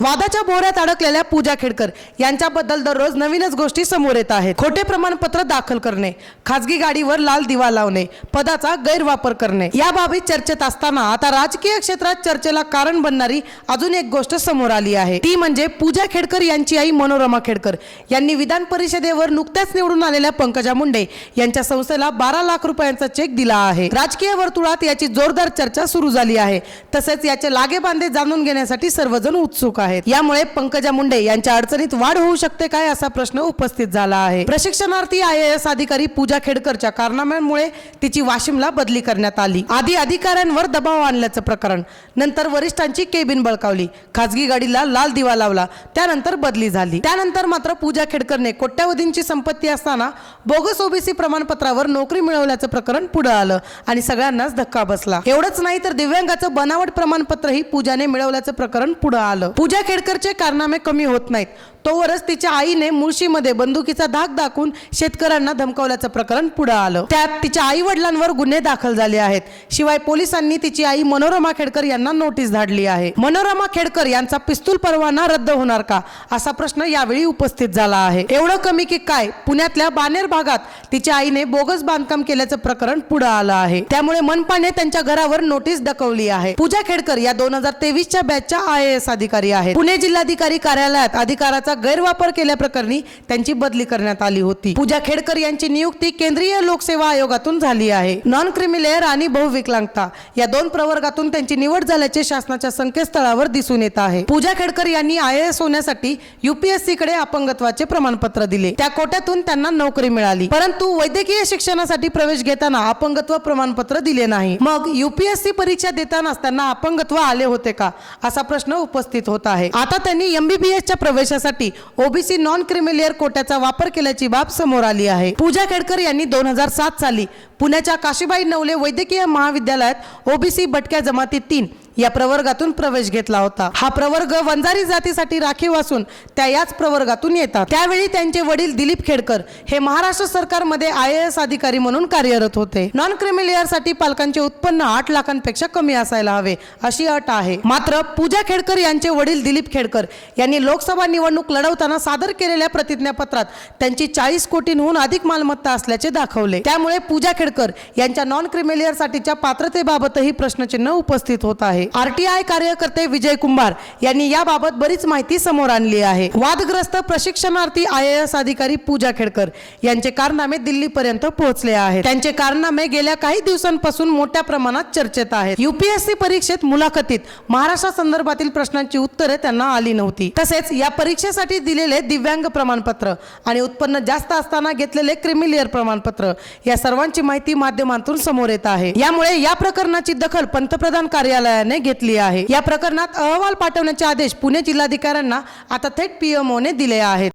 वादाच्या बोऱ्यात अडकलेल्या पूजा खेडकर यांच्याबद्दल दररोज नवीनच गोष्टी समोर येत आहेत. खोटे प्रमाणपत्र दाखल करणे खासगी गाडीवर लाल दिवा लावणे पदाचा गैरवापर करणे. या बाबी चर्चेत असताना आता राजकीय क्षेत्रात चर्चेला कारण बनणारी अजून एक गोष्ट समोर आली आहे. ती म्हणजे पूजा खेडकर यांची आई मनोरमा खेडकर यांनी विधान परिषदेवर नुकत्याच निवडून आलेल्या पंकजा मुंडे यांच्या संस्थेला बारा लाख रुपयांचा चेक दिला आहे. राजकीय वर्तुळात याची जोरदार चर्चा सुरू झाली आहे. तसेच याचे लागेबांधे जाणून घेण्यासाठी सर्वजण उत्सुक आहेत. आहेत. यामुळे पंकजा मुंडे यांच्या अडचणीत वाढ होऊ शकते काय असा प्रश्न उपस्थित झाला आहे. प्रशिक्षणार्थी आय एस अधिकारी पूजा खेडकरच्या कारनाम्यांमुळे तिची वाशिमला बदली करण्यात आली. आधी अधिकाऱ्यांवर दबाव आणल्याचं प्रकरण नंतर वरिष्ठांची केबिन बळकावली खासगी गाडीला लाल दिवा लावला त्यानंतर बदली झाली. त्यानंतर मात्र पूजा खेडकरने कोट्यावधींची संपत्ती असताना बोगस ओबीसी प्रमाणपत्रावर नोकरी मिळवल्याचं प्रकरण पुढे आलं आणि सगळ्यांनाच धक्का बसला. एवढंच नाही तर दिव्यांगाचं बनावट प्रमाणपत्रही पूजाने मिळवल्याचं प्रकरण पुढे आलं. पूजा खेडकरचे कारनामे कमी होत नाहीत. तोवरच तिच्या आईने मुळशीमध्ये बंदुकीचा धाक दाखवून शेतकऱ्यांना धमकावल्याचं प्रकरण पुढे आलं. त्यात तिच्या आई वडिलांवर गुन्हे दाखल झाले आहेत. शिवाय पोलिसांनी तिची आई मनोरमा खेडकर यांना नोटीस धाडली आहे. मनोरमा खेडकर यांचा पिस्तूल परवाना रद्द होणार का? असा प्रश्न यावेळी उपस्थित झाला आहे. एवढं कमी की काय? पुण्यातल्या बानेर भागात तिच्या आईने बोगस बांधकाम केल्याचं प्रकरण पुढे आलं आहे. त्यामुळे मनपाने त्यांच्या घरावर नोटीस डकवली आहे. पूजा खेडकर या दोन हजार तेवीसच्या बॅचच्या आय एस अधिकारी आहेत. पुणे जिल्हाधिकारी कार्यालयात अधिकाराचा गैरवापर केल्याप्रकरणी त्यांची बदली करण्यात आली होती. पूजा खेडकर यांची नियुक्ती केंद्रीय लोकसेवा आयोगातून झाली आहे. नॉन क्रिमिलेअर आणि बहुविकलांगता या दोन प्रवर्गातून त्यांची निवड झाल्याचे शासनाच्या संकेतस्थळावर दिसून येत आहे. पूजा खेडकर यांनी आय एस होण्यासाठी युपीएससी कडे अपंगत्वाचे प्रमाणपत्र दिले. त्या कोट्यातून त्यांना नोकरी मिळाली. परंतु वैद्यकीय शिक्षणासाठी प्रवेश घेताना अपंगत्व प्रमाणपत्र दिले नाही. मग युपीएससी परीक्षा देतानाच त्यांना अपंगत्व आले होते का? असा प्रश्न उपस्थित होत आहे. आता त्यांनी एमबीबीएसच्या प्रवेशासाठी ओबीसी नॉन क्रिमिलियर कोट्याचा वापर केल्याची बाब समोर आली आहे. पूजा खेडकर यांनी दोन हजार सात साली पुण्याच्या काशीबाई नवले वैद्यकीय महाविद्यालयात ओबीसी भटक्या जमाती तीन या प्रवर्गातून प्रवेश घेतला होता. हा प्रवर्ग वंजारी जातीसाठी राखीव असून त्या याच प्रवर्गातून येतात. त्यावेळी त्यांचे वडील दिलीप खेडकर हे महाराष्ट्र सरकारमध्ये आय एस अधिकारी म्हणून कार्यरत होते. नॉन क्रिमिलियरसाठी पालकांचे उत्पन्न आठ लाखांपेक्षा कमी असायला हवे अशी अट आहे. मात्र पूजा खेडकर यांचे वडील दिलीप खेडकर यांनी लोकसभा निवडणूक लढवताना सादर केलेल्या प्रतिज्ञापत्रात त्यांची चाळीस कोटींहून अधिक मालमत्ता असल्याचे दाखवले. त्यामुळे पूजा खेडकर यांच्या नॉन क्रिमिलियर साठीच्या पात्रतेबाबतही प्रश्नचिन्ह उपस्थित होत आहे. आरटीआय कार्यकर्ते विजय कुंभार यांनी याबाबत बरीच माहिती समोर आणली आहे. वादग्रस्त प्रशिक्षणार्थी आय एस अधिकारी पूजा खेडकर यांचे कारनामे दिल्लीपर्यंत पोहोचले आहेत. त्यांचे कारनामे गेल्या काही दिवसांपासून मोठ्या प्रमाणात चर्चेत आहेत. युपीएससी परीक्षेत मुलाखतीत महाराष्ट्र संदर्भातील प्रश्नांची उत्तरे त्यांना आली नव्हती. तसेच या परीक्षेसाठी दिलेले दिव्यांग प्रमाणपत्र आणि उत्पन्न जास्त असताना घेतलेले क्रिमिलियर प्रमाणपत्र या सर्वांची माहिती माध्यमातून समोर येत आहे. यामुळे या प्रकरणाची दखल पंतप्रधान कार्यालयाने घेतली आहे. या प्रकरणात अहवाल पाठवण्याचे आदेश पुणे जिल्हाधिकाऱ्यांना आता थेट पीएमओने दिले आहेत.